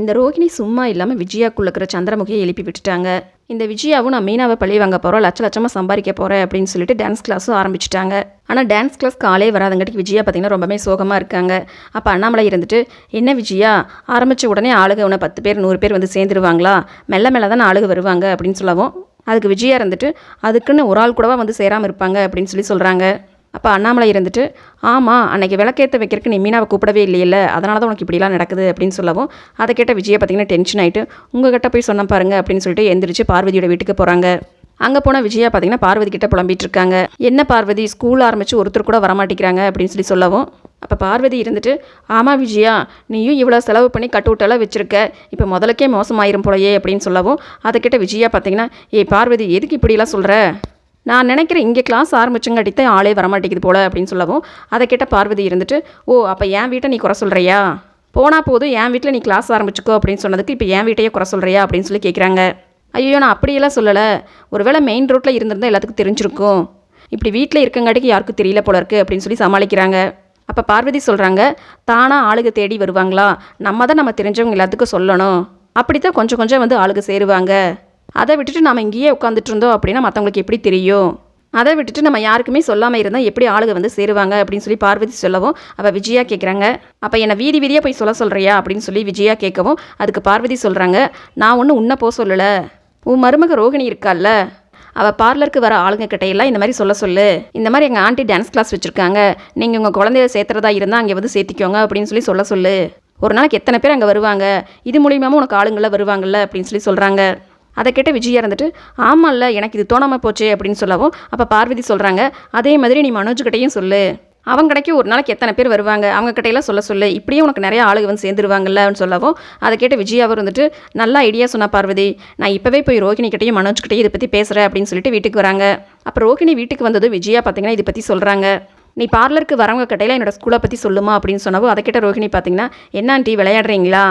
இந்த ரோஹிணி சும்மா இல்லாமல் விஜயாக்குள்ள இருக்கிற சந்திரமுகியை எழுப்பி விட்டுட்டாங்க. இந்த விஜயாவும் நான் மீனாவை பழி வாங்க போகிறோம் லட்ச லட்சமாக சம்பாதிக்க போகிறேன் அப்படின்னு சொல்லிட்டு டான்ஸ் கிளாஸும் ஆரம்பிச்சிட்டாங்க. ஆனால் டான்ஸ் கிளாஸ் காலே வராதங்காட்டிக்கு விஜயா பார்த்தீங்கன்னா ரொம்பவே சோகமாக இருக்காங்க. அப்போ அண்ணாமலை இருந்துட்டு என்ன விஜயா? ஆரம்பித்த உடனே ஆளுக உன பத்து பேர் நூறு பேர் வந்து சேர்ந்துருவாங்களா? மெல்ல மெல்ல தான் ஆளுக வருவாங்க. அப்படின்னு சொல்லவும் அதுக்கு விஜயா இருந்துட்டு அதுக்குன்னு ஒரு ஆள் கூடவா வந்து சேராமல் இருப்பாங்க? அப்படின்னு சொல்லி சொல்கிறாங்க அப்போ அண்ணாமலை இருந்துட்டு ஆமாம் அன்னைக்கு விளக்கேற்ற வைக்கிறதுக்கு நீ மீனாவை கூப்பிடவே இல்லையில்ல அதனால தான் உனக்கு இப்படிலாம் நடக்குது அப்படின்னு சொல்லவும் அதை கேட்ட விஜயை பார்த்தீங்கன்னா டென்ஷன் ஆகிட்டு உங்ககிட்ட போய் சொன்ன பாருங்க அப்படின்னு சொல்லிட்டு எந்திரிச்சு பார்வதியோட வீட்டுக்கு போகிறாங்க அங்கே போன விஜயா பார்த்தீங்கன்னா பார்வதி கிட்ட புலம்பிட்டு இருக்காங்க. என்ன பார்வதி ஸ்கூல் ஆரம்பித்து ஒருத்தர் கூட வரமாட்டேங்கிறாங்க அப்படின்னு சொல்லி சொல்லவும் அப்போ பார்வதி இருந்துட்டு ஆமாம் விஜயா நீயும் இவ்வளோ செலவு பண்ணி கட்டுவிட்டெல்லாம் வச்சுருக்க இப்போ முதலுக்கே மோசமாயிரும் போலயே அப்படின்னு சொல்லவும் அதை கேட்ட விஜயா பார்த்தீங்கன்னா ஏய் பார்வதி எதுக்கு இப்படிலாம் சொல்கிற நான் நினைக்கிறேன் இங்கே கிளாஸ் ஆரம்பிச்சுங்காட்டி தான் ஆளே வரமாட்டேங்குது போல அப்படின்னு சொல்லவும் அதை கேட்ட பார்வதி இருந்துட்டு ஓ அப்போ என் வீட்டை நீ குறை சொல்கிறியா போனால் போதும் என் வீட்டில் நீ கிளாஸ் ஆரம்பிச்சுக்கோ அப்படின்னு சொன்னதுக்கு இப்போ என் வீட்டையே குறை சொல்கிறியா அப்படின்னு சொல்லி கேட்குறாங்க ஐயோ நான் அப்படியெல்லாம் சொல்லலை. ஒருவேளை மெயின் ரோட்டில் இருந்திருந்தால் எல்லாத்துக்கும் தெரிஞ்சிருக்கும். இப்படி வீட்டில் இருக்கங்காட்டிக்கு யாருக்கும் தெரியல போல இருக்குது அப்படின்னு சொல்லி சமாளிக்கிறாங்க. அப்போ பார்வதி சொல்கிறாங்க தானாக ஆளுக தேடி வருவாங்களா? நம்ம தான் நம்ம தெரிஞ்சவங்க எல்லாத்துக்கும் சொல்லணும். அப்படி தான் கொஞ்சம் கொஞ்சம் வந்து ஆளுக சேருவாங்க. அதை விட்டுட்டு நம்ம இங்கேயே உட்காந்துட்டு இருந்தோம் அப்படின்னா மற்றவங்களுக்கு எப்படி தெரியும்? அதை விட்டுட்டு நம்ம யாருக்குமே சொல்லாமல் இருந்தால் எப்படி ஆளுக வந்து சேருவாங்க அப்படின்னு சொல்லி பார்வதி சொல்லவும் அவள் விஜயா கேட்குறாங்க அப்போ என்னை வீதி வீதியாக போய் சொல்ல சொல்கிறியா அப்படின்னு சொல்லி விஜயா கேட்கவும் அதுக்கு பார்வதி சொல்கிறாங்க நான் ஒன்றும் உன்னை போக சொல்லலை. உன் மருமக ரோகிணி இருக்கால்ல. அவள் பார்லருக்கு வர ஆளுங்க கிட்டையெல்லாம் இந்த மாதிரி சொல்ல சொல்லு. இந்த மாதிரி எங்கள் ஆண்டி டான்ஸ் கிளாஸ் வச்சுருக்காங்க. நீங்கள் உங்கள் குழந்தைய சேர்த்துறதா இருந்தால் அங்கே வந்து சேர்த்திக்கோங்க அப்படின்னு சொல்லி சொல்ல சொல்லு. ஒரு நாளைக்கு எத்தனை பேர் அங்கே வருவாங்க? இது மூலியமாகவும் உனக்கு ஆளுங்களாம் வருவாங்கல்ல அப்படின்னு சொல்லி சொல்கிறாங்க அதை கேட்ட விஜயா இருந்துட்டு ஆமாம்ல எனக்கு இது தோணாமல் போச்சே அப்படின்னு சொல்லவும் அப்போ பார்வதி சொல்கிறாங்க அதே மாதிரி நீ மனோஜ் கிட்டையும் சொல்லு. அவங்க கடைக்கு ஒரு நாளைக்கு எத்தனை பேர் வருவாங்க? அவங்க கிட்டையெல்லாம் சொல்ல சொல்லு. இப்படியே உனக்கு நிறைய ஆளுங்க வந்து சேர்ந்துருவாங்கல்லன்னு சொல்லவும் அதை கேட்ட விஜயாவும் வந்துட்டு நல்லா ஐடியா சொன்னா பார்வதி. நான் இப்போவே போய் ரோகிணி கிட்டையும் மனோஜ் கிட்டையும் இதை பற்றி பேசுகிறேன் அப்படின்னு சொல்லிட்டு வீட்டுக்கு வராங்க. அப்போ ரோகிணி வீட்டுக்கு வந்தது விஜயா பார்த்தீங்கன்னா இதை பற்றி சொல்கிறாங்க நீ பார்லருக்கு வரவங்க கிட்டையில என்னோட ஸ்கூலை பற்றி சொல்லுமா அப்படின்னு சொன்னவோ அதை கேட்ட ரோகிணி பார்த்தீங்கன்னா என்ன ஆண்டி விளையாடுறீங்களா?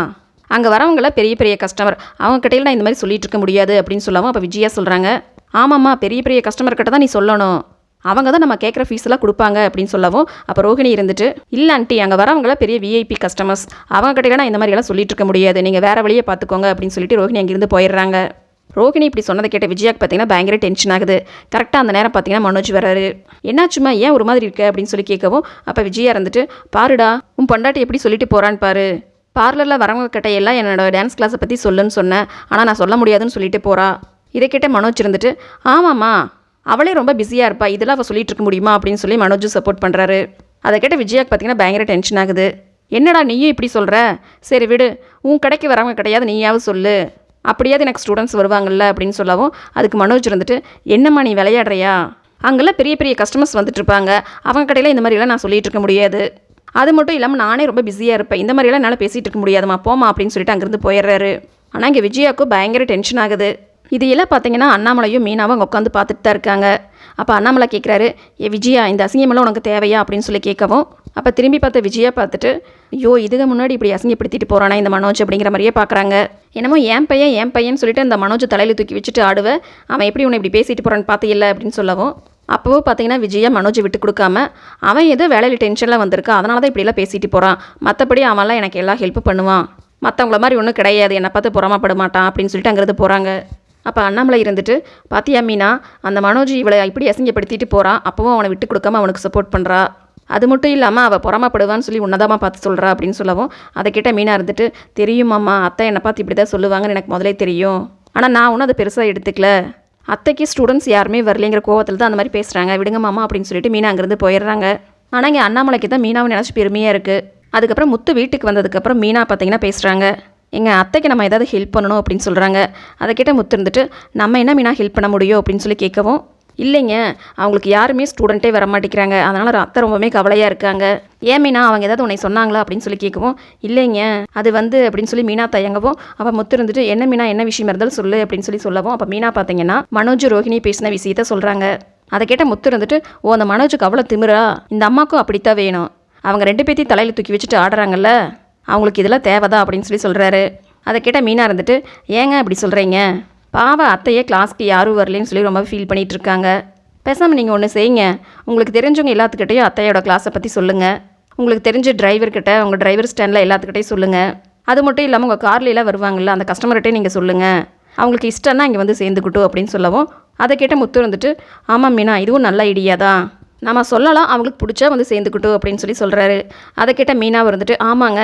அங்கே வரவங்களாம் பெரிய பெரிய கஸ்டமர் அவங்க நான் இந்த மாதிரி சொல்லிட்டு இருக்க முடியாது அப்படின்னு சொல்லவும் அப்போ விஜயா சொல்கிறாங்க ஆமாம்மா பெரிய பெரிய கஸ்டமர்கிட்ட தான் நீ சொல்லணும். அவங்க தான் நம்ம கேட்குற ஃபீஸ்லாம் கொடுப்பாங்க அப்படின்னு சொல்லவும் அப்போ ரோகிணி இருந்துட்டு இல்லை ஆண்டி அங்கே வரவங்களாம் பெரிய விஐபி கஸ்டமர்ஸ் அவங்க கிட்ட நான் இந்த மாதிரியெல்லாம் சொல்லிட்டு இருக்க முடியாது. நீங்கள் வேறு வழியை பார்த்துக்கோங்க அப்படின்னு சொல்லிட்டு ரோகிணி அங்கேருந்து போயிடுறாங்க. ரோகிணி இப்படி சொன்னதை கேட்ட விஜயாக்கு பார்த்தீங்கன்னா பயங்கர டென்ஷன் ஆகுது. கரெக்டாக அந்த நேரம் பார்த்தீங்கன்னா மனோஜ் வராரு. என்னாச்சுமா ஏன் ஒரு மாதிரி இருக்க? அப்படின்னு சொல்லி கேட்கவும் அப்போ விஜயா இருந்துட்டு பாருடா உன் பொண்டாட்டி எப்படி சொல்லிட்டு போகிறான்னு பாரு. பார்லரில் வரவங்க கிட்ட எல்லாம் என்னோட டான்ஸ் கிளாஸை பற்றி சொல்லுன்னு சொன்னேன். ஆனால் நான் சொல்ல முடியாதுன்னு சொல்லிட்டு போகிறா இதை கேட்ட மனோஜ் இருந்துட்டு ஆமாம்மா அவளே ரொம்ப பிஸியாக இருப்பா. இதெல்லாம் அவள் சொல்லிட்டு இருக்க முடியுமா? அப்படின்னு சொல்லி மனோஜ் சப்போர்ட் பண்ணுறாரு அதை கேட்ட விஜயாக்கு பார்த்தீங்கன்னா பயங்கர டென்ஷன் ஆகுது. என்னடா நீயும் இப்படி சொல்கிற சரி விடு. உன் கடைக்கு வரவங்க கிடையாது நீயாவது சொல்லு. அப்படியாவது எனக்கு ஸ்டூடெண்ட்ஸ் வருவாங்கல்ல? அப்படின்னு சொல்லவும் அதுக்கு மனோஜ் இருந்துட்டு என்னம்மா நீ விளையாடுறியா? அங்கெல்லாம் பெரிய பெரிய கஸ்டமர்ஸ் வந்துட்டு இருப்பாங்க. அவங்க கடையில் இந்த மாதிரிலாம் நான் சொல்லிகிட்டு இருக்க முடியாது. அது மட்டும் இல்லாமல் நானே ரொம்ப பிஸியாக இருப்பேன். இந்த மாதிரியெல்லாம் என்னால் பேசிகிட்டு இருக்க முடியாதுமா போமா அப்படின்னு சொல்லிட்டு அங்கேருந்து போயிடுறாரு. ஆனால் இங்கே விஜயாவுக்கு பயங்கர டென்ஷன் ஆகுது. இது எல்லாம் பார்த்தீங்கன்னா அண்ணாமலையும் மீனாவும் அங்கே உட்காந்து பார்த்துட்டு தான் இருக்காங்க. அப்போ அண்ணாமலை கேட்குறாரு ஏ விஜயா இந்த அசிங்கமெல்லாம் உனக்கு தேவையா? அப்படின்னு சொல்லி கேட்கவும் அப்போ திரும்பி பார்த்த விஜயா பார்த்துட்டு ஐயோ இதுக்கு முன்னாடி இப்படி அசிங்கப்படுத்திட்டு போகிறானா இந்த மனோஜ் அப்படிங்கிற மாதிரியே பார்க்குறாங்க. என்னமோ என் பையன் என் பையன் சொல்லிட்டு அந்த மனோஜ் தலையில் தூக்கி வச்சுட்டு ஆடுவேன் அவன் எப்படி உன்னை இப்படி பேசிட்டு போகிறான்னு பார்த்து இல்லை அப்படின்னு சொல்லவும் அப்போவும் பார்த்தீங்கன்னா விஜயா மனோஜை விட்டு கொடுக்காம அவன் ஏதோ வேலையில் டென்ஷனில் வந்திருக்கா அதனால தான் இப்படிலாம் பேசிட்டு போகிறான் மற்றபடி அவன்லாம் எனக்கு எல்லா ஹெல்ப் பண்ணுவான். மற்றவங்கள மாதிரி ஒன்றும் கிடையாது. என்னை பார்த்து புறமாப்பட மாட்டான் அப்படின்னு சொல்லிட்டு அங்கேருந்து போகிறாங்க அப்போ அண்ணாமலை இருந்துட்டு பாத்தியா மீனா அந்த மனோஜ் இவளை இப்படி அசிங்கப்படுத்திட்டு போகிறான் அப்போவும் அவனை விட்டு கொடுக்காம அவனுக்கு சப்போர்ட் பண்ணுறா அது மட்டும் இல்லாமல் அவள் புறமாப்படுவான்னு சொல்லி உன்னதமாக பார்த்து சொல்கிறா அப்படின்னு சொல்லவும் அதை கிட்டே மீனாக இருந்துட்டு தெரியுமாம்மா அத்தை என்னை பார்த்து இப்படி தான் சொல்லுவாங்கன்னு எனக்கு முதலே தெரியும். ஆனால் நான் ஒன்றும் அதை பெருசாக எடுத்துக்கல. அத்தைக்கு ஸ்டூடெண்ட்ஸ் யாருமே வரலைங்கிற கோவத்தில் தான் அந்த மாதிரி பேசுகிறாங்க விடுங்க மாமா அப்படின்னு சொல்லிட்டு மீனா அங்கேருந்து போயிடுறாங்க. ஆனால் இங்கே அண்ணாமலைக்கு தான் மீனாவை நினச்சி பெருமையாக இருக்குது அதுக்கப்புறம் முத்து வீட்டுக்கு வந்ததுக்கப்புறம் மீனா பார்த்தீங்கன்னா பேசுகிறாங்க எங்கள் அத்தைக்கு நம்ம ஏதாவது ஹெல்ப் பண்ணணும் அப்படின்னு சொல்கிறாங்க அதை கேட்ட முத்து இருந்துட்டு நம்ம என்ன மீனா ஹெல்ப் பண்ண முடியும் அப்படின்னு சொல்லி கேட்கவும் இல்லைங்க அவங்களுக்கு யாருமே ஸ்டூடெண்ட்டே வர மாட்டேங்கிறாங்க அதனால் அத்தை ரொம்பவுமே கவலையாக இருக்காங்க. ஏன் மீனா அவங்க ஏதாவது உன்னை சொன்னாங்களா அப்படின்னு சொல்லி கேட்கவும் இல்லைங்க அது வந்து அப்படின்னு சொல்லி மீனா தயங்கவும் அப்போ முத்து இருந்துட்டு என்ன மீனா என்ன விஷயம் இருந்தாலும் சொல்லு அப்படின்னு சொல்லி சொல்லவும் அப்போ மீனா பார்த்தீங்கன்னா மனோஜ் ரோஹிணி பேசின விஷயத்த சொல்கிறாங்க அதை கேட்ட முத்து இருந்துட்டு ஓ அந்த மனோஜுக்கு அவ்வளோ திமிரா? இந்த அம்மாக்கும் அப்படித்தான் வேணும். அவங்க ரெண்டு பேத்தையும் தலையில் தூக்கி வச்சுட்டு ஆடுறாங்கல்ல அவங்களுக்கு இதெல்லாம் தேவைதா அப்படின்னு சொல்லி சொல்கிறாரு அதை கேட்ட மீனா இருந்துட்டு ஏங்க அப்படி சொல்கிறீங்க பாவ அத்தையே கிளாஸ்க்கு யாரும் வரலன்னு சொல்லி ரொம்ப ஃபீல் பண்ணிகிட்டு இருக்காங்க பேசாமல் நீங்கள் ஒன்று செய்யுங்க. உங்களுக்கு தெரிஞ்சவங்க எல்லாத்துக்கிட்டையும் அத்தையோட கிளாஸை பற்றி சொல்லுங்கள் உங்களுக்கு தெரிஞ்ச டிரைவர்கிட்ட உங்கள் டிரைவர் ஸ்டாண்டில் எல்லாத்துக்கிட்டையும் சொல்லுங்கள் அது மட்டும் இல்லாமல் உங்கள் கார்லாம் வருவாங்கல்ல அந்த கஸ்டமர்கிட்டே நீங்கள் சொல்லுங்கள் அவங்களுக்கு இஷ்டம்னா இங்கே வந்து சேர்ந்துக்கிட்டோம் அப்படின்னு சொல்லவும் அதை கேட்ட முத்து வந்துட்டு ஆமாம் மீனா இதுவும் நல்ல ஐடியா தான். நம்ம சொல்லலாம் அவங்களுக்கு பிடிச்சா வந்து சேர்ந்துக்கிட்டும் அப்படின்னு சொல்லி சொல்கிறாரு அதை கேட்ட மீனாவை வந்துட்டு ஆமாங்க.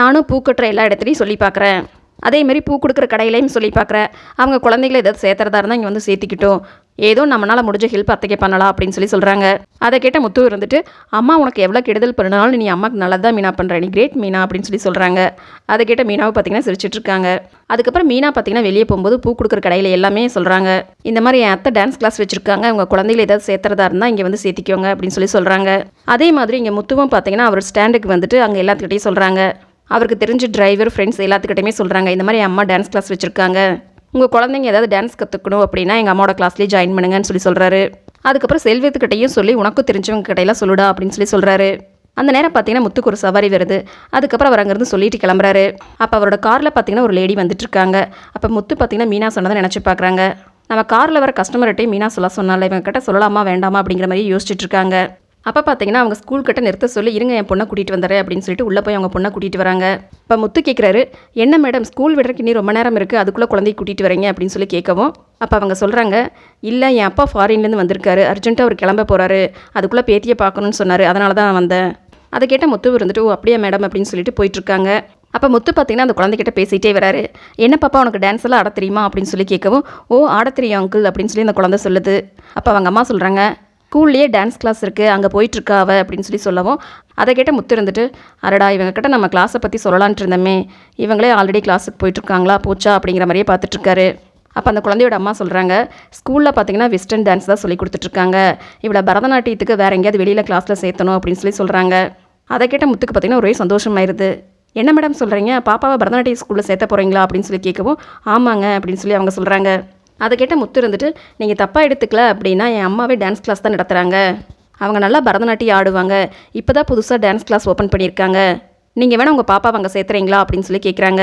நானும் பூக்கட்டுற எல்லா இடத்துலையும் சொல்லி பார்க்குறேன். அதேமாரி பூ கொடுக்குற கடையிலையும் சொல்லி பார்க்குறேன். அவங்க குழந்தைகளை ஏதாவது சேர்த்துறதா இருந்தால் இங்கே வந்து சேர்த்திக்கிட்டோம். ஏதோ நம்மளால் முடிஞ்ச ஹெல்ப் அத்தைக்கு பண்ணலாம் அப்படின்னு சொல்லி சொல்கிறாங்க அதை கேட்ட முத்து இருந்துட்டு அம்மா உனக்கு எவ்வளோ கெடுதல் பண்ணாலும் நீ அம்மாவுக்கு நல்லது தான் மீனா பண்ணுற நீ கிரேட் மீனா? அப்படின்னு சொல்லி சொல்கிறாங்க அதை கேட்ட மீனாவை பார்த்தீங்கன்னா சிரிச்சிட்டு இருக்காங்க. அதுக்கப்புறம் மீனா பார்த்தீங்கன்னா வெளியே போகும்போது பூ கொடுக்குற கடையில் எல்லாமே சொல்கிறாங்க இந்த மாதிரி என் அத்தை டான்ஸ் கிளாஸ் வச்சுருக்காங்க. அவங்க குழந்தைகளை ஏதாவது சேர்த்துறதா இருந்தால் இங்கே வந்து சேர்த்திக்கோங்க அப்படின்னு சொல்லி சொல்கிறாங்க அதே மாதிரி இங்கே முத்துவும் பார்த்தீங்கன்னா அவர் ஸ்டாண்டுக்கு வந்துட்டு அங்கே எல்லாத்துக்கிட்டையும் சொல்கிறாங்க அவருக்கு தெரிஞ்ச டிரைவர் ஃப்ரெண்ட்ஸ் எல்லாத்துக்கிட்டையுமே சொல்கிறாங்க இந்த மாதிரி அம்மா டான்ஸ் கிளாஸ் வச்சுருக்காங்க. உங்கள் குழந்தைங்க ஏதாவது டான்ஸ் கற்றுக்கணும் அப்படின்னா எங்கள் அம்மாவோட கிளாஸ்லேயே ஜாயின் பண்ணுங்கன்னு சொல்லி சொல்கிறாரு அதுக்கப்புறம் செல்வத்துக்கிட்டையும் சொல்லி உனக்கும் தெரிஞ்சவங்க கிட்டையெல்லாம் சொல்லுடா அப்படின்னு சொல்லி சொல்கிறாரு அந்த நேரம் பார்த்தீங்கன்னா முத்துக்கு ஒரு சவாரி வருது. அதுக்கப்புறம் அவர் அங்கேருந்து சொல்லிட்டு கிளம்புறாரு. அப்போ அவரோட காரில் பார்த்தீங்கன்னா ஒரு லேடி வந்துட்டு இருக்காங்க அப்போ முத்து பார்த்தீங்கன்னா மீனா சொன்னதை நினச்சி பார்க்குறாங்க நம்ம காரில் வர கஸ்டமர்கிட்டே மீனா சொல்ல சொன்னால இவங்க கிட்ட சொல்லலாமா வேண்டாமா? அப்படிங்கிற மாதிரி யோசிச்சுட்டு இருக்காங்க. அப்போ பார்த்தீங்கன்னா அவங்க ஸ்கூல் கிட்ட நிறுத்த சொல்லி இருங்க என் பொண்ணை கூட்டிகிட்டு வந்துடுறேன் அப்படின்னு சொல்லிட்டு உள்ளே போய் அவங்க பொண்ணை கூட்டிகிட்டு வராங்க. இப்போ முத்து கேட்குறாரு என்ன மேடம் ஸ்கூல் விடுறதுக்கு நீ ரொம்ப நேரம் இருக்குது அதுக்குள்ளே குழந்தைய கூட்டிகிட்டு வரீங்க அப்படின்னு சொல்லி கேட்கவும் அப்போ அவங்க சொல்கிறாங்க இல்லை என் அப்பா ஃபாரின்லேருந்து வந்திருக்காரு அர்ஜென்ட்டாக அவர் கிளம்ப போகிறாரு அதுக்குள்ளே பேத்தியை பார்க்கணும்னு சொன்னார் அதனால தான் நான் வந்தேன். அதை கேட்ட முத்து இருந்துட்டு ஓ அப்படியா மேடம் அப்படின்னு சொல்லிட்டு போயிட்டுருக்காங்க அப்போ முத்து பார்த்தீங்கன்னா அந்த குழந்தைகிட்ட பேசிகிட்டே வராரு. என்ன பாப்பா உனக்கு டான்ஸ் எல்லாம் ஆட தெரியுமா? அப்படின்னு சொல்லி கேட்கவும் ஓ ஆட தெரியும் அங்கிள் அப்படின்னு சொல்லி அந்த குழந்தை சொல்லுது. அப்போ அவங்க அம்மா சொல்கிறாங்க ஸ்கூல்லேயே டான்ஸ் கிளாஸ் இருக்குது அங்கே போயிட்டுருக்கா அவ அப்படின்னு சொல்லி சொல்லவும் அதை கேட்ட முத்து இருந்துட்டு அரடா இவங்கக்கிட்ட நம்ம கிளாஸை பற்றி சொல்லலான்ட்டு இருந்தோமே. இவங்களே ஆல்ரெடி கிளாஸுக்கு போயிட்டுருக்காங்களா? போச்சா? அப்படிங்கிற மாதிரியே பார்த்துட்ருக்காரு அப்போ அந்த குழந்தையோட அம்மா சொல்கிறாங்க ஸ்கூலில் பார்த்தீங்கன்னா வெஸ்டர்ன் டான்ஸ் தான் சொல்லி கொடுத்துட்ருக்காங்க இவளை பரதநாட்டியத்துக்கு வேறு எங்கேயாவது வெளியில் கிளாஸில் சேர்த்தணும் அப்படின்னு சொல்லி சொல்கிறாங்க அதை கேட்ட முத்துக்கு பார்த்தீங்கன்னா ஒரே சந்தோஷமாயிருது. என்ன மேடம் சொல்கிறீங்க பாப்பாவை பரதநாட்டிய ஸ்கூலில் சேர்த்த போகிறீங்களா அப்படின்னு சொல்லி கேட்கவும் ஆமாங்க அப்படின்னு சொல்லி அவங்க சொல்கிறாங்க அதை கேட்ட முத்து இருந்துட்டு நீங்கள் தப்பாக எடுத்துக்கல அப்படின்னா என் அம்மாவே டான்ஸ் கிளாஸ் தான் நடத்துகிறாங்க அவங்க நல்லா பரதநாட்டியம் ஆடுவாங்க. இப்போ தான் புதுசாக டான்ஸ் கிளாஸ் ஓப்பன் பண்ணியிருக்காங்க. நீங்கள் வேணால் உங்கள் பாப்பா அங்கே சேர்த்துறீங்களா? அப்படின்னு சொல்லி கேட்குறாங்க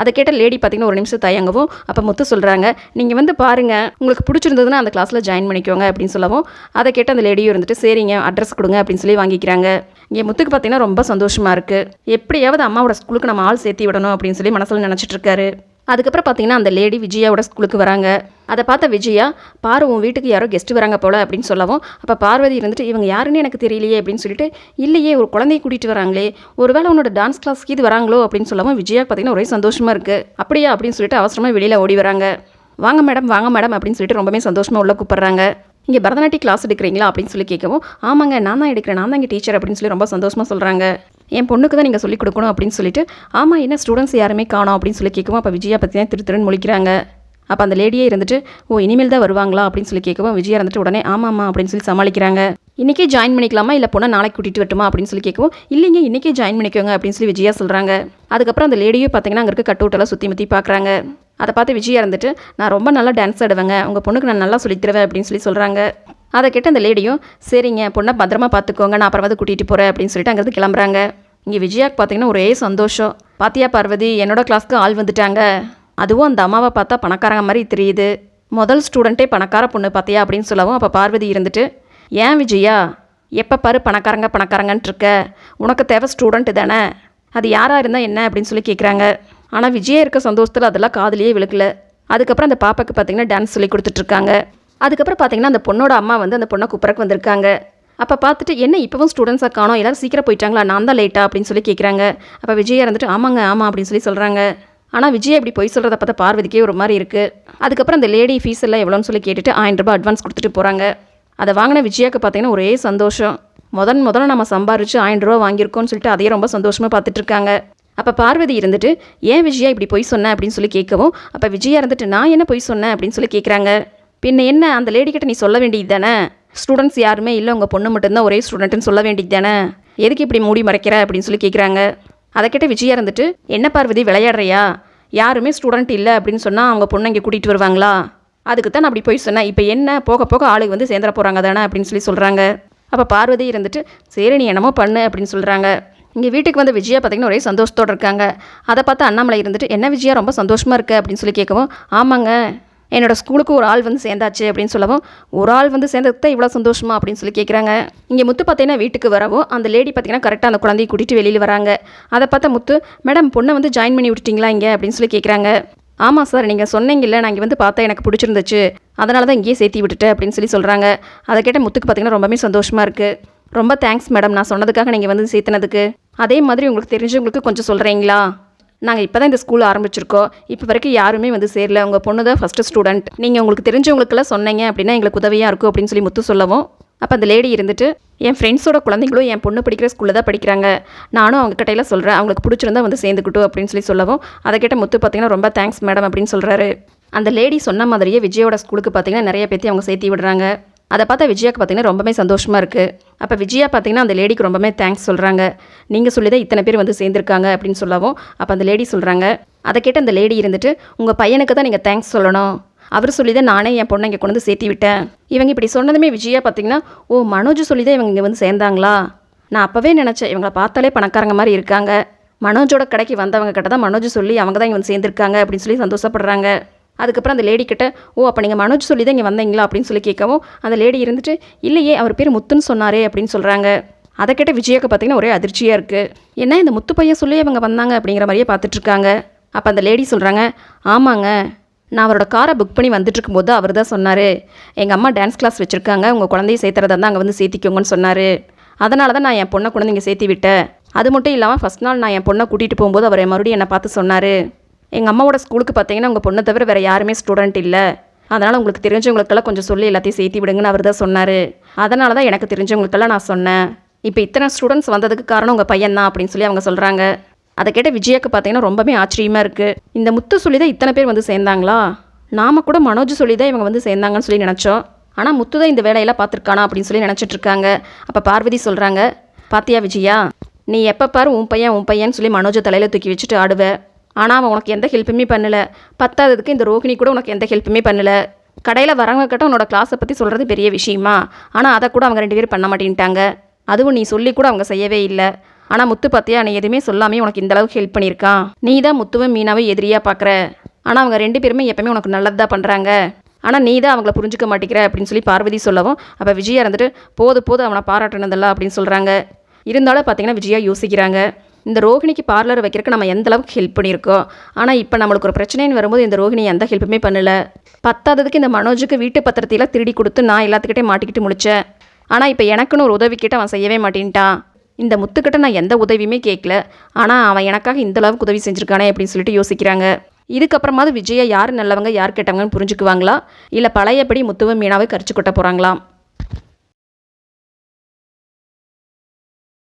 அதை கேட்ட லேடி பார்த்தீங்கன்னா ஒரு நிமிஷம் தயங்கவும் அப்போ முத்து சொல்கிறாங்க நீங்கள் வந்து பாருங்கள் உங்களுக்கு பிடிச்சிருந்ததுன்னா அந்த கிளாஸில் ஜாயின் பண்ணிக்கோங்க அப்படின்னு சொல்லவும் அதை கேட்ட அந்த லேடியும் இருந்துட்டு சரிங்க அட்ரஸ் கொடுங்க அப்படின்னு சொல்லி வாங்கிக்கிறாங்க. இங்கே முத்துக்கு பார்த்தீங்கன்னா ரொம்ப சந்தோஷமாக இருக்குது எப்படியாவது அம்மாவோட ஸ்கூலுக்கு நம்ம ஆள் சேர்த்தி விடணும் அப்படின்னு சொல்லி மனசில் நினச்சிட்டு இருக்காரு. அதுக்கப்புறம் பார்த்தீங்கன்னா அந்த லேடி விஜயாவோட ஸ்கூலுக்கு வராங்க. அதை பார்த்த விஜயா பாரு உன் வீட்டுக்கு யாரோ கெஸ்ட் வராங்க போல் அப்படின்னு சொல்லவும் அப்போ பார்வதி இருந்துட்டு இவங்க யாருன்னு எனக்கு தெரியலையே அப்படின்னு சொல்லிட்டு இல்லையே ஒரு குழந்தைய கூட்டிகிட்டு வராங்களே. ஒருவேளை உன்னோட டான்ஸ் கிளாஸ்க்கு இது வராங்களோ அப்படின்னு சொல்லவும் விஜயா பார்த்தீங்கன்னா ஒரே சந்தோஷமாக இருக்குது அப்படியா? அப்படின்னு சொல்லிட்டு அவசரமாக வெளியில் ஓடி வராங்க. வாங்க மேடம் வாங்க மேடம் அப்படின்னு சொல்லிட்டு ரொம்பவே சந்தோஷமாக உள்ள கூப்பிட்றாங்க. இங்கே பரதநாட்டிய கிளாஸ் எடுக்கிறீங்களா அப்படின்னு சொல்லி கேட்கவும் ஆமாங்க நான் தான் எடுக்கிறேன். நான் தான் இங்கே டீச்சர் அப்படின்னு சொல்லி ரொம்ப சந்தோஷமாக சொல்கிறாங்க என் பொண்ணுக்கு தான் நீங்கள் சொல்லிக் கொடுக்கணும் அப்படின்னு சொல்லிட்டு ஆமாம் என்ன ஸ்டூடெண்ட்ஸ் யாருமே காணோம் அப்படின்னு சொல்லி கேட்கவும் அப்போ விஜயா பற்றி தான் திரு திருன்னு முழிக்கிறாங்க. அப்போ அந்த லேடியே இருந்துட்டு ஓ இனிமேல் தான் வருவாங்களா அப்படின்னு சொல்லி கேட்கவும் விஜயா இருந்துட்டு உடனே ஆமாம்மா அப்படின்னு சொல்லி சமாளிக்கிறாங்க. இன்றைக்கே ஜாயின் பண்ணிக்கலாமா? இல்லை பொண்ணை நாளைக்கு கூட்டிகிட்டு வரட்டுமா? அப்படின்னு சொல்லி கேட்கவும் இல்லைங்க இன்றைக்கே ஜாயின் பண்ணிக்கோங்க அப்படின்னு சொல்லி விஜயா சொல்கிறாங்க அதுக்கப்புறம் அந்த லேடியும் பார்த்தீங்கன்னா அங்கே இருக்க கட்டவுட்டெல்லாம் சுற்றி முற்றி பார்க்குறாங்க அதை பார்த்து விஜயா இருந்துட்டு நான் ரொம்ப நல்லா டான்ஸ் ஆடுவேங்க. உங்கள் பொண்ணுக்கு நான் நல்லா சொல்லித்தருவேன் அப்படின்னு சொல்லி சொல்கிறாங்க அதை கேட்ட அந்த லேடியும் சரிங்க பொண்ணை பத்திரமா பார்த்துக்கோங்க. நான் அப்புறம் வந்து கூட்டிகிட்டு போகிறேன் அப்படின்னு சொல்லிட்டு அங்கேருந்து கிளம்புறாங்க. இங்கே விஜயாக்கு பார்த்தீங்கன்னா ஒரே சந்தோஷம். பாத்தியா பார்வதி என்னோட கிளாஸ்க்கு ஆள் வந்துட்டாங்க. அதுவும் அந்த அம்மாவை பார்த்தா பணக்காரங்க மாதிரி தெரியுது. முதல் ஸ்டூடெண்ட்டே பணக்கார பொண்ணு பார்த்தியா அப்படின்னு சொல்லவும் அப்போ பார்வதி இருந்துட்டு ஏன் விஜயா? எப்போ பாரு பணக்காரங்க பணக்காரங்கன்ட்டு இருக்க. உனக்கு தேவை ஸ்டூடெண்ட்டு தானே. அது யாராக இருந்தால் என்ன? அப்படின்னு சொல்லி கேட்குறாங்க ஆனால் விஜயா இருக்க சந்தோஷத்தில் அதெல்லாம் காதலியே விழுக்கல. அதுக்கப்புறம் அந்த பாப்பாக்கு பார்த்தீங்கன்னா டான்ஸ் சொல்லி கொடுத்துட்ருக்காங்க. அதுக்கப்புறம் பார்த்தீங்கன்னா அந்த பொண்ணோட அம்மா வந்து அந்த பொண்ணை கூப்பிட்றக்கு வந்திருக்காங்க. அப்போ பார்த்துட்டு என்ன இப்போவும் ஸ்டூடெண்ட்ஸாக காணோம்? எல்லாரும் சீக்கிரம் போயிட்டாங்களா? நான் தான் லேட்டா அப்படின்னு சொல்லி கேட்குறாங்க அப்போ விஜயா இருந்துட்டு ஆமாங்க ஆமாம் அப்படின்னு சொல்லி சொல்கிறாங்க ஆனால் விஜய் இப்படி போய் சொல்கிறத பார்த்தா பார்வதிக்கே ஒரு மாதிரி இருக்குது அதுக்கப்புறம் அந்த லேடி ஃபீஸ் எல்லாம் எவ்வளோன்னு சொல்லி கேட்டுட்டு ஆயிரம் ரூபாய் அட்வான்ஸ் கொடுத்துட்டு போகிறாங்க அதை வாங்கின விஜயாவுக்கு பார்த்தீங்கன்னா ஒரே சந்தோஷம். முதன் முதல்ல நம்ம சம்பாரிச்சு ஆயிரம் ரூபா வாங்கியிருக்கோம்னு சொல்லிட்டு அதையே ரொம்ப சந்தோஷமாக பார்த்துட்ருக்காங்க அப்போ பார்வதி இருந்துட்டு ஏன் விஜயா இப்படி பொய் சொன்ன? அப்படின்னு சொல்லி கேட்கவும் அப்போ விஜயா இருந்துட்டு நான் என்ன பொய் சொன்னேன்? அப்படின்னு சொல்லி கேட்குறாங்க பின்ன என்ன அந்த லேடி கிட்ட நீ சொல்ல வேண்டியது தானே? ஸ்டூடெண்ட்ஸ் யாருமே இல்லை உங்கள் பொண்ணு மட்டும்தான் ஒரே ஸ்டூடெண்ட்டுன்னு சொல்ல வேண்டியது தானே? எதுக்கு இப்படி மூடி மறைக்கிற? அப்படின்னு சொல்லி கேட்குறாங்க அதை கிட்ட விஜயா இருந்துட்டு என்ன பார்வதி விளையாடுறியா? யாருமே ஸ்டூடெண்ட் இல்லை அப்படின்னு சொன்னால் அவங்க பொண்ணை இங்கே கூட்டிகிட்டு வருவாங்களா? அதுக்கு தான் நான் அப்படி போய் சொன்னேன். இப்போ என்ன போக போக ஆளுங்க வந்து சேர்ந்துட போகிறாங்க தானே? அப்படின்னு சொல்லி சொல்கிறாங்க அப்போ பார்வதி இருந்துட்டு சரி நீ என்னமோ பண்ணு அப்படின்னு சொல்கிறாங்க இங்கே வீட்டுக்கு வந்த விஜயா பார்த்தீங்கன்னா ஒரே சந்தோஷத்தோடு இருக்காங்க. அதை பார்த்து அண்ணாமலை இருந்துட்டு என்ன விஜயா ரொம்ப சந்தோஷமாக இருக்குது அப்படின்னு சொல்லி கேட்கவும் ஆமாங்க என்னோடய ஸ்கூலுக்கு ஒரு ஆள் வந்து சேர்ந்தாச்சு. அப்படின்னு சொல்லவும் ஒரு ஆள் வந்து சேர்ந்ததுக்கு தான் இவ்வளோ சந்தோஷமா? அப்படின்னு சொல்லி கேட்குறாங்க இங்கே முத்து பார்த்தீங்கன்னா வீட்டுக்கு வரவும் அந்த லேடி பார்த்தீங்கன்னா கரெக்டாக அந்த குழந்தைய கூட்டிகிட்டு வெளியில் வராங்க. அதை பார்த்தா முத்து மேடம் பொண்ணை வந்து ஜாயின் பண்ணி விட்டுட்டிங்களா இங்கே? அப்படின்னு சொல்லி கேட்குறாங்க ஆமாம் சார் நீங்கள் சொன்னீங்கல்ல நான் இங்கே வந்து பார்த்தா எனக்கு பிடிச்சிருந்துச்சு. அதனால தான் இங்கேயே சேர்த்தி விட்டுட்டேன். அப்படின்னு சொல்லி சொல்கிறாங்க அதை கேட்ட முத்துக்கு பார்த்தீங்கன்னா ரொம்பவே சந்தோஷமாக இருக்குது ரொம்ப தேங்க்ஸ் மேடம் நான் சொன்னதுக்காக நீங்கள் வந்து சேர்த்துனதுக்கு. அதே மாதிரி உங்களுக்கு தெரிஞ்சவங்களுக்கு கொஞ்சம் சொல்கிறீங்களா நாங்கள் இப்போ தான் இந்த ஸ்கூல் ஆரம்பிச்சிருக்கோம். இப்போ வரைக்கும் யாருமே வந்து சேரல. உங்கள் பொண்ணு தான் ஃபஸ்ட்டு ஸ்டூடெண்ட் நீங்கள் உங்களுக்கு தெரிஞ்சவங்களுக்கெல்லாம் சொன்னீங்க அப்படின்னா எங்களுக்கு உதவியாக இருக்கும் அப்படின்னு சொல்லி முத்து சொல்லவும். அப்போ அந்த லேடி இருந்துட்டு என் ஃப்ரெண்ட்ஸோட குழந்தைங்களும் என் பொண்ணு படிக்கிற ஸ்கூலில் தான் படிக்கிறாங்க. நானும் அவங்க கிட்டையில் சொல்கிறேன் அவங்களுக்கு பிடிச்சிருந்தா வந்து சேர்ந்துக்கிட்டும் அப்படின்னு சொல்லி சொல்லவும். அதை கேட்ட முத்து பார்த்தீங்கன்னா ரொம்ப தேங்க்ஸ் மேடம் அப்படின்னு சொல்கிறாரு அந்த லேடி சொன்ன மாதிரியே விஜயோட ஸ்கூலுக்கு பார்த்தீங்கன்னா நிறைய பேர்த்தி அவங்க சேர்த்தி விடுறாங்க. அதை பார்த்தா விஜயாக்கு பார்த்தீங்கன்னா ரொம்பவே சந்தோஷமாக இருக்குது அப்போ விஜயா பார்த்தீங்கன்னா அந்த லேடிக்கு ரொம்பவே தேங்க்ஸ் சொல்கிறாங்க நீங்கள் சொல்லி தான் இத்தனை பேர் வந்து சேர்ந்துருக்காங்க அப்படின்னு சொல்லவும் அப்போ அந்த லேடி சொல்கிறாங்க அதை கேட்டு அந்த லேடி இருந்துட்டு உங்கள் பையனுக்கு தான் நீங்கள் தேங்க்ஸ் சொல்லணும். அவர் சொல்லி தான் நானே என் பொண்ணை இங்கே கொண்டு வந்து சேர்த்தி விட்டேன். இவங்க இப்படி சொன்னதுமே விஜயா பார்த்தீங்கன்னா ஓ மனோஜ் சொல்லி தான் இவங்க இங்கே வந்து சேர்ந்தாங்களா? நான் அப்போவே நினச்சேன் இவங்களை பார்த்தாலே பணக்காரங்க மாதிரி இருக்காங்க. மனோஜோட கடைக்கு வந்தவங்க கிட்ட தான் மனோஜ் சொல்லி அவங்க தான் இங்கே வந்து சேர்ந்துருக்காங்க அப்படின்னு சொல்லி சந்தோஷப்படுறாங்க. அதுக்கப்புறம் அந்த லேடி கிட்ட ஓ அப்போ நீங்கள் மனோஜ் சொல்லி தான் இங்கே வந்தீங்களா? அப்படின்னு சொல்லி கேட்கவும் அந்த லேடி இருந்துட்டு இல்லையே அவர் பேர் முத்துன்னு சொன்னாரே அப்படின்னு சொல்கிறாங்க அதை கேட்ட விஜயாக்கு பார்த்தீங்கன்னா ஒரே அதிர்ச்சியாக இருக்குது என்ன இந்த முத்து பையன் சொல்லி அவங்க வந்தாங்க? அப்படிங்கிற மாதிரியே பார்த்துட்ருக்காங்க அப்போ அந்த லேடி சொல்கிறாங்க ஆமாங்க நான் அவரோட காரை புக் பண்ணி வந்துட்டு இருக்கும்போது அவர் தான் சொன்னார். எங்கள் அம்மா டான்ஸ் கிளாஸ் வச்சுருக்காங்க உங்கள் குழந்தைய சேர்த்துறதா தான் அங்கே வந்து சேர்த்திக்கோங்கன்னு சொன்னார். அதனால தான் நான் என் பொண்ணை கொண்டு இங்கே சேர்த்தி விட்டேன். அது மட்டும் இல்லாமல் ஃபஸ்ட் நாள் நான் என் பொண்ணை கூட்டிகிட்டு போகும்போது அவர் மறுபடியும் என்னை பார்த்து சொன்னார். எங்கள் அம்மாவோட ஸ்கூலுக்கு பார்த்தீங்கன்னா உங்கள் பொண்ணை தவிர வேறு யாருமே ஸ்டூடெண்ட் இல்லை. அதனால் உங்களுக்கு தெரிஞ்சவங்களுக்கெல்லாம் கொஞ்சம் சொல்லி எல்லாத்தையும் சேர்த்தி விடுங்கன்னு அவர் தான் சொன்னார். அதனால தான் எனக்கு தெரிஞ்சவங்களுக்கெல்லாம் நான் சொன்னேன். இப்போ இத்தனை ஸ்டூடெண்ட்ஸ் வந்ததுக்கு காரணம் உங்கள் பையன் தான் அப்படின்னு சொல்லி அவங்க சொல்கிறாங்க அதை கேட்ட விஜயாக்கு பார்த்தீங்கன்னா ரொம்பவே ஆச்சரியமாக இருக்குது இந்த முத்து சொல்லி தான் இத்தனை பேர் வந்து சேர்ந்தாங்களா? நாம கூட மனோஜ் சொல்லி தான் இவங்க வந்து சேர்ந்தாங்கன்னு சொல்லி நினச்சோம். ஆனால் முத்து தான் இந்த வேலையெல்லாம் பார்த்துருக்கானா அப்படின்னு சொல்லி நினச்சிட்டு இருக்காங்க. அப்போ பார்வதி சொல்கிறாங்க பாத்தியா விஜயா நீ எப்போ பாரு உன் பையன் உன் பையன்னு சொல்லி மனோஜை தலையில் தூக்கி வச்சுட்டு ஆடுவ. ஆனால் அவன் உனக்கு எந்த ஹெல்ப்புமே பண்ணல. பத்தாததுக்கு இந்த ரோகிணி கூட உனக்கு எந்த ஹெல்ப்புமே பண்ணல. கடையில் வரவங்க கிட்ட உன்னோட கிளாஸை பற்றி சொல்கிறது பெரிய விஷயமா? ஆனால் அதை கூட அவங்க ரெண்டு பேரும் பண்ண மாட்டேன்ட்டாங்க. அதுவும் நீ சொல்லி கூட அவங்க செய்யவே இல்லை. ஆனால் முத்து பார்த்தியா நீ எதுவுமே சொல்லாமே உனக்கு இந்த அளவுக்கு ஹெல்ப் பண்ணியிருக்கான். நீ தான் முத்துவை மீனாவை எதிரியாக பார்க்குற ஆனால் அவங்க ரெண்டு பேருமே எப்பவுமே உனக்கு நல்லது தான் பண்ணுறாங்க ஆனால் நீ தான் அவங்கள புரிஞ்சுக்க மாட்டேங்கிற அப்படின்னு சொல்லி பார்வதி சொல்லவும் அப்போ விஜயா இருந்துட்டு போது போது அவனை பாராட்டினதில்ல அப்படின்னு சொல்கிறாங்க இருந்தாலும் பார்த்தீங்கன்னா விஜயா யோசிக்கிறாங்க. இந்த ரோஹிணிக்கு பார்லர் வைக்கிறதுக்கு நம்ம எந்த அளவுக்கு ஹெல்ப் பண்ணியிருக்கோம்? ஆனால் இப்போ நம்மளுக்கு ஒரு பிரச்சனைன்னு வரும்போது இந்த ரோஹிணி எந்த ஹெல்ப்புமே பண்ணல. பத்தாததுக்கு இந்த மனோஜுக்கு வீட்டு பத்திரத்தையெல்லாம் திருடி கொடுத்து நான் எல்லாத்துக்கிட்டே மாட்டிக்கிட்டு முடித்தேன் ஆனால் இப்போ எனக்குன்னு ஒரு உதவி கேட்டு அவன் செய்யவே மாட்டேன்ட்டான். இந்த முத்துக்கிட்ட நான் எந்த உதவியுமே கேட்கல. ஆனால் அவன் எனக்காக இந்த அளவுக்கு உதவி செஞ்சுருக்கானே அப்படின்னு சொல்லிட்டு யோசிக்கிறாங்க. இதுக்கப்புறமாவது விஜயா யார் நல்லவங்க யார் கெட்டவங்கன்னு புரிஞ்சுக்குவாங்களா? இல்லை பழையபடி முத்துவ மீனாவை கரிச்சு கொட்ட போகிறாங்களாம்